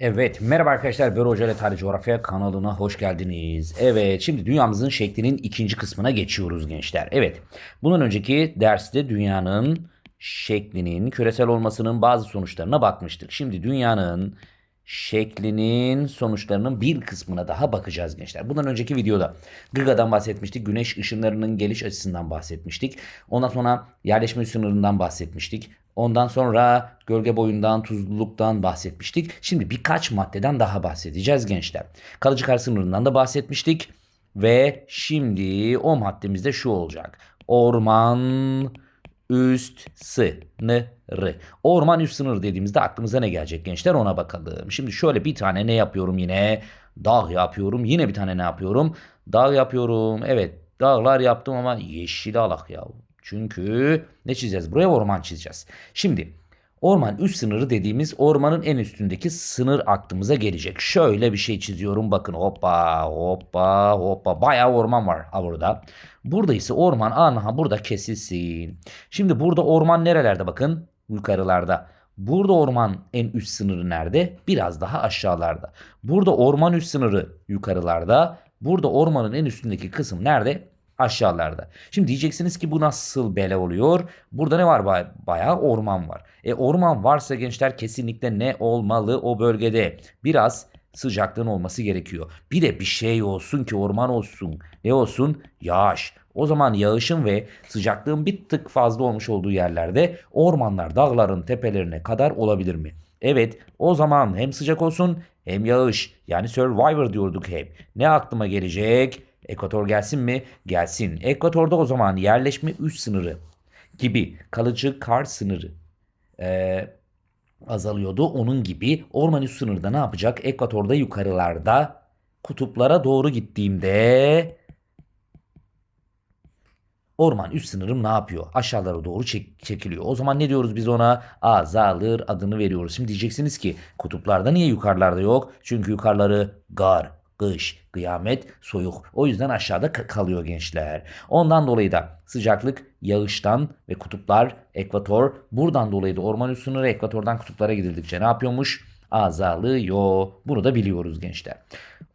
Evet, merhaba arkadaşlar. Bero Hoca ile Tarih Coğrafya kanalına hoş geldiniz. Evet, şimdi dünyamızın şeklinin ikinci kısmına geçiyoruz gençler. Evet, bundan önceki derste dünyanın şeklinin küresel olmasının bazı sonuçlarına bakmıştık. Şimdi dünyanın şeklinin sonuçlarının bir kısmına daha bakacağız gençler. Bundan önceki videoda Gıga'dan bahsetmiştik. Güneş ışınlarının geliş açısından bahsetmiştik. Ondan sonra yerleşme sınırından bahsetmiştik. Ondan sonra gölge boyundan, tuzluluktan bahsetmiştik. Şimdi birkaç maddeden daha bahsedeceğiz gençler. Kalıcı kar sınırından da bahsetmiştik. Ve şimdi o maddemiz de şu olacak. Orman üst sınırı. Orman üst sınırı dediğimizde aklımıza ne gelecek gençler ona bakalım. Şimdi şöyle bir tane ne yapıyorum yine? Dağ yapıyorum. Yine bir tane ne yapıyorum? Dağ yapıyorum. Evet dağlar yaptım ama yeşil alak ya. Çünkü ne çizeceğiz? Buraya orman çizeceğiz. Şimdi orman üst sınırı dediğimiz ormanın en üstündeki sınır aklımıza gelecek. Şöyle bir şey çiziyorum bakın hoppa hoppa hoppa bayağı orman var ha burada. Burada ise orman aha burada kesilsin. Şimdi burada orman nerelerde bakın yukarılarda. Burada orman en üst sınırı nerede? Biraz daha aşağılarda. Burada orman üst sınırı yukarılarda. Burada ormanın en üstündeki kısım nerede? Aşağılarda. Şimdi diyeceksiniz ki bu nasıl bele oluyor? Burada ne var? Baya- Bayağı orman var. E orman varsa gençler kesinlikle ne olmalı o bölgede? Biraz sıcaklığın olması gerekiyor. Bir de bir şey olsun ki orman olsun. Ne olsun? Yağış. O zaman yağışın ve sıcaklığın bir tık fazla olmuş olduğu yerlerde ormanlar dağların tepelerine kadar olabilir mi? Evet o zaman hem sıcak olsun hem yağış yani survivor diyorduk hep. Ne aklıma gelecek? Ekvator gelsin mi? Gelsin. Ekvatorda o zaman yerleşme üst sınırı gibi kalıcı kar sınırı eee, azalıyordu. Onun gibi orman üst sınırda ne yapacak? Ekvatorda yukarılarda kutuplara doğru gittiğimde orman üst sınırım ne yapıyor? Aşağılara doğru çek- çekiliyor. O zaman ne diyoruz biz ona? Azalır adını veriyoruz. Şimdi diyeceksiniz ki kutuplarda niye yukarılarda yok? Çünkü yukarıları gar, kış, kıyamet, soğuk. O yüzden aşağıda ka- kalıyor gençler. Ondan dolayı da sıcaklık yağıştan ve kutuplar ekvator. Buradan dolayı da orman üst sınırı ekvatordan kutuplara gidildikçe ne yapıyormuş? Azalıyor. Bunu da biliyoruz gençler.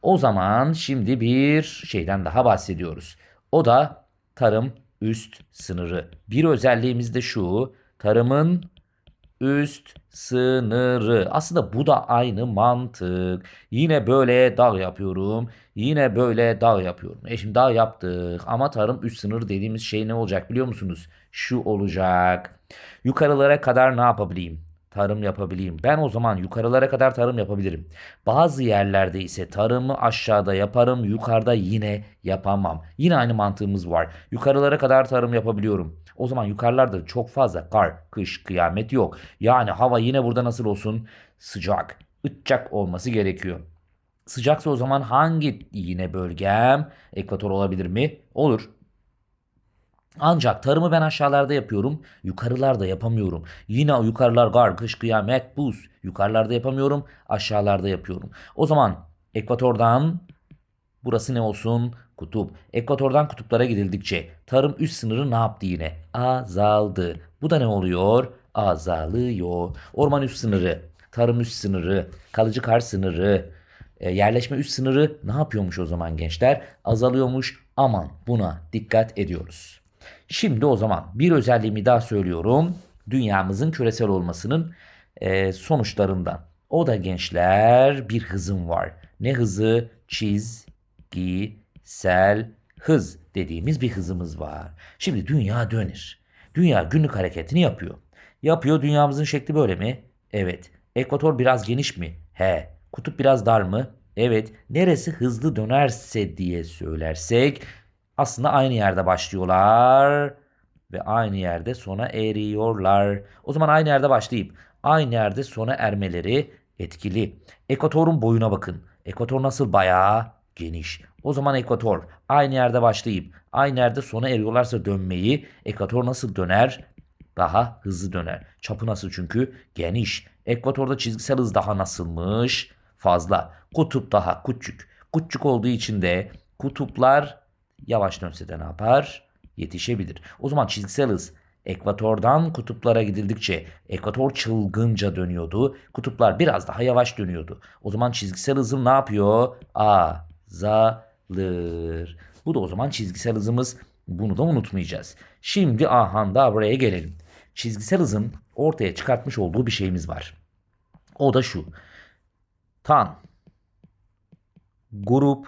O zaman şimdi bir şeyden daha bahsediyoruz. O da tarım üst sınırı. Bir özelliğimiz de şu. Tarımın üst sınırı. Aslında bu da aynı mantık. Yine böyle dağ yapıyorum. Yine böyle dağ yapıyorum. E şimdi dağ yaptık ama tarım üst sınırı dediğimiz şey ne olacak biliyor musunuz? Şu olacak. Yukarılara kadar ne yapabileyim? Tarım yapabileyim. Ben o zaman yukarılara kadar tarım yapabilirim. Bazı yerlerde ise tarımı aşağıda yaparım, yukarıda yine yapamam. Yine aynı mantığımız var. Yukarılara kadar tarım yapabiliyorum. O zaman yukarılarda çok fazla kar, kış, kıyamet yok. Yani hava yine burada nasıl olsun? Sıcak, ıtacak olması gerekiyor. Sıcaksa o zaman hangi yine bölgem? Ekvator olabilir mi? Olur. Ancak tarımı ben aşağılarda yapıyorum. Yukarılarda yapamıyorum. Yine yukarılar gar, kış, kıyamet, buz. Yukarılarda yapamıyorum. Aşağılarda yapıyorum. O zaman ekvatordan burası ne olsun? Kutup. Ekvatordan kutuplara gidildikçe tarım üst sınırı ne yaptı yine? Azaldı. Bu da ne oluyor? Azalıyor. Orman üst sınırı, tarım üst sınırı, kalıcı kar sınırı, e, yerleşme üst sınırı ne yapıyormuş o zaman gençler? Azalıyormuş. Aman buna dikkat ediyoruz. Şimdi o zaman bir özelliğimi daha söylüyorum. Dünyamızın küresel olmasının e, sonuçlarından. O da gençler bir hızım var. Ne hızı? Çizgisel hız dediğimiz bir hızımız var. Şimdi dünya dönür. Dünya günlük hareketini yapıyor. Yapıyor dünyamızın şekli böyle mi? Evet. Ekvator biraz geniş mi? He. Kutup biraz dar mı? Evet. Neresi hızlı dönerse diye söylersek aslında aynı yerde başlıyorlar ve aynı yerde sona eriyorlar. O zaman aynı yerde başlayıp aynı yerde sona ermeleri etkili. Ekvatorun boyuna bakın. Ekvator nasıl bayağı geniş. O zaman ekvator aynı yerde başlayıp aynı yerde sona eriyorlarsa dönmeyi ekvator nasıl döner? Daha hızlı döner. Çapı nasıl çünkü? Geniş. Ekvatorda çizgisel hız daha nasılmış? Fazla. Kutup daha küçük. Küçük olduğu için de kutuplar yavaş dönse de ne yapar? Yetişebilir. O zaman çizgisel hız Ekvatordan kutuplara gidildikçe ekvator çılgınca dönüyordu. Kutuplar biraz daha yavaş dönüyordu. O zaman çizgisel hızım ne yapıyor? Azalır. Bu da o zaman çizgisel hızımız. Bunu da unutmayacağız. Şimdi ahan da buraya gelelim. Çizgisel hızın ortaya çıkartmış olduğu bir şeyimiz var. O da şu. Tan, grup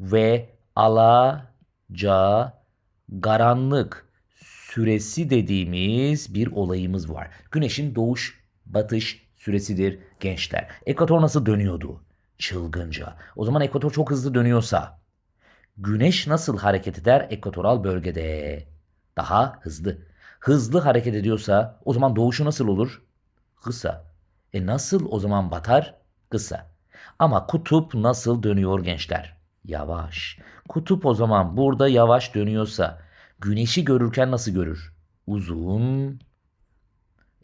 ve alacağı karanlık süresi dediğimiz bir olayımız var. Güneşin doğuş batış süresidir gençler. Ekvator nasıl dönüyordu? Çılgınca. O zaman ekvator çok hızlı dönüyorsa güneş nasıl hareket eder ekvatoral bölgede? Daha hızlı. Hızlı hareket ediyorsa o zaman doğuşu nasıl olur? Kısa. E nasıl o zaman batar? Kısa. Ama kutup nasıl dönüyor gençler? Yavaş. Kutup o zaman burada yavaş dönüyorsa güneşi görürken nasıl görür? Uzun.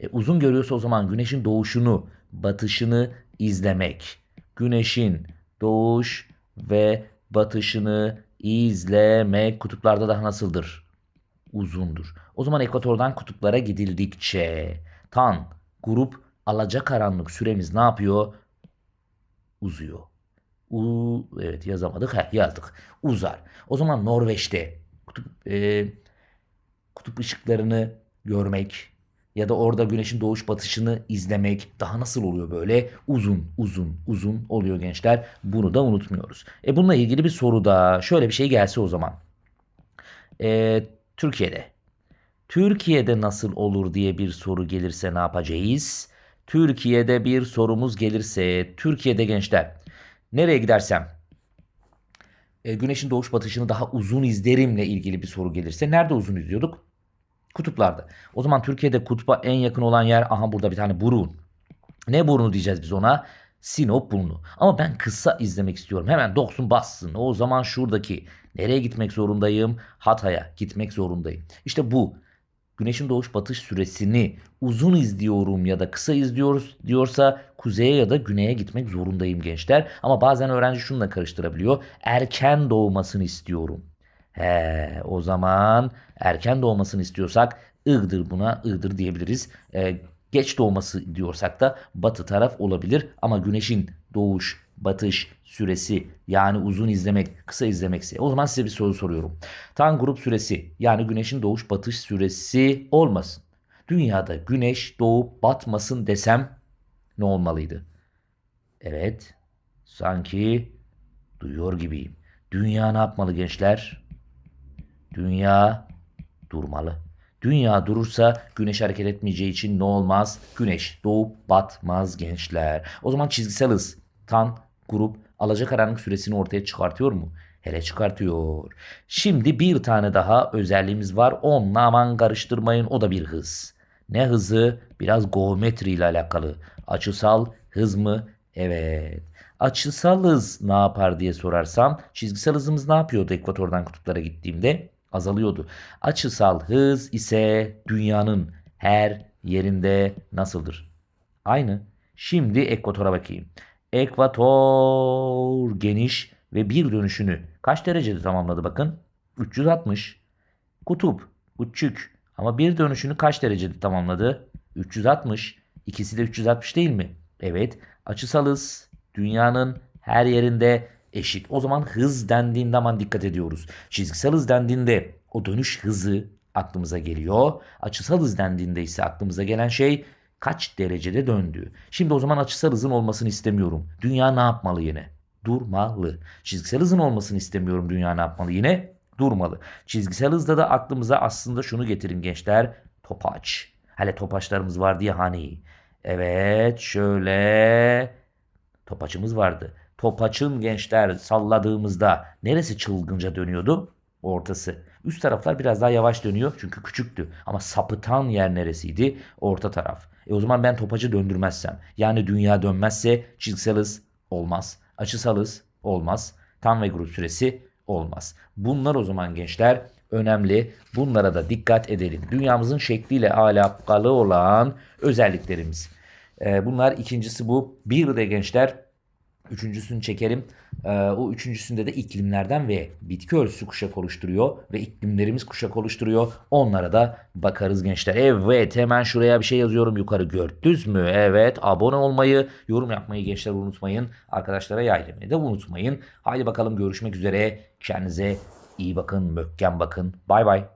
E, uzun görüyorsa o zaman güneşin doğuşunu, batışını izlemek. Güneşin doğuş ve batışını izlemek kutuplarda daha nasıldır? Uzundur. O zaman ekvatordan kutuplara gidildikçe tan, grup, alacakaranlık süremiz ne yapıyor? Uzuyor. U evet yazamadık. Heh, yazdık. Uzar. O zaman Norveç'te kutup, e, kutup ışıklarını görmek ya da orada güneşin doğuş batışını izlemek daha nasıl oluyor böyle? Uzun, uzun, uzun oluyor gençler. Bunu da unutmuyoruz. E bununla ilgili bir soru da şöyle bir şey gelse o zaman. E, Türkiye'de. Türkiye'de nasıl olur diye bir soru gelirse ne yapacağız? Türkiye'de bir sorumuz gelirse, Türkiye'de gençler nereye gidersem e, güneşin doğuş batışını daha uzun izlerimle ilgili bir soru gelirse nerede uzun izliyorduk? Kutuplarda. O zaman Türkiye'de kutba en yakın olan yer aha burada bir tane burun. Ne burnu diyeceğiz biz ona? Sinop burnu. Ama ben kısa izlemek istiyorum. Hemen doksun bassın. O zaman şuradaki nereye gitmek zorundayım? Hatay'a gitmek zorundayım. İşte bu güneşin doğuş batış süresini uzun izliyorum ya da kısa izliyoruz diyorsa kuzeye ya da güneye gitmek zorundayım gençler. Ama bazen öğrenci şunu da karıştırabiliyor. Erken doğmasını istiyorum. He, o zaman erken doğmasını istiyorsak ı'dır buna ı'dır diyebiliriz. Ee, geç doğması diyorsak da batı taraf olabilir ama güneşin doğuş, batış süresi yani uzun izlemek, kısa izlemekse o zaman size bir soru soruyorum. Tan grup süresi yani güneşin doğuş batış süresi olmasın. Dünyada güneş doğup batmasın desem ne olmalıydı? Evet, sanki duyuyor gibiyim. Dünya ne yapmalı gençler? Dünya durmalı. Dünya durursa güneş hareket etmeyeceği için ne olmaz? Güneş doğup batmaz gençler. O zaman çizgisel hız, tan, grup, alacakaranlık süresini ortaya çıkartıyor mu? Hele çıkartıyor. Şimdi bir tane daha özelliğimiz var. Onunla aman karıştırmayın o da bir hız. Ne hızı? Biraz geometri ile alakalı. Açısal hız mı? Evet. Açısal hız ne yapar diye sorarsam çizgisel hızımız ne yapıyordu ekvatordan kutuplara gittiğimde? Azalıyordu. Açısal hız ise dünyanın her yerinde nasıldır? Aynı. Şimdi ekvatora bakayım. Ekvator geniş ve bir dönüşünü kaç derecede tamamladı bakın? 360. Kutup küçük ama bir dönüşünü kaç derecede tamamladı? 360. İkisi de 360 değil mi? Evet. Açısal hız dünyanın her yerinde eşit. O zaman hız dendiğinde aman dikkat ediyoruz. Çizgisel hız dendiğinde o dönüş hızı aklımıza geliyor. Açısal hız dendiğinde ise aklımıza gelen şey kaç derecede döndüğü. Şimdi o zaman açısal hızın olmasını istemiyorum. Dünya ne yapmalı yine? Durmalı. Çizgisel hızın olmasını istemiyorum. Dünya ne yapmalı yine? Durmalı. Çizgisel hızda da aklımıza aslında şunu getirin gençler. Topaç. Hele topaçlarımız vardı ya hani. Evet şöyle topaçımız vardı. Topaçın gençler salladığımızda neresi çılgınca dönüyordu? Ortası. Üst taraflar biraz daha yavaş dönüyor çünkü küçüktü. Ama sapıtan yer neresiydi? Orta taraf. E o zaman ben topacı döndürmezsem yani dünya dönmezse çizgisel olmaz. Açısal hız olmaz. Tam ve grup süresi olmaz. Bunlar o zaman gençler önemli. Bunlara da dikkat edelim. Dünyamızın şekliyle alakalı olan özelliklerimiz. E, bunlar ikincisi bu. Bir de gençler Üçüncüsünü çekerim. Ee, o üçüncüsünde de iklimlerden ve bitki örtüsü kuşak oluşturuyor ve iklimlerimiz kuşak oluşturuyor. Onlara da bakarız gençler. Evet hemen şuraya bir şey yazıyorum yukarı gördünüz mü? Evet abone olmayı, yorum yapmayı gençler unutmayın. Arkadaşlara yaylamayı da unutmayın. Haydi bakalım görüşmek üzere. Kendinize iyi bakın, mökkem bakın. Bay bay.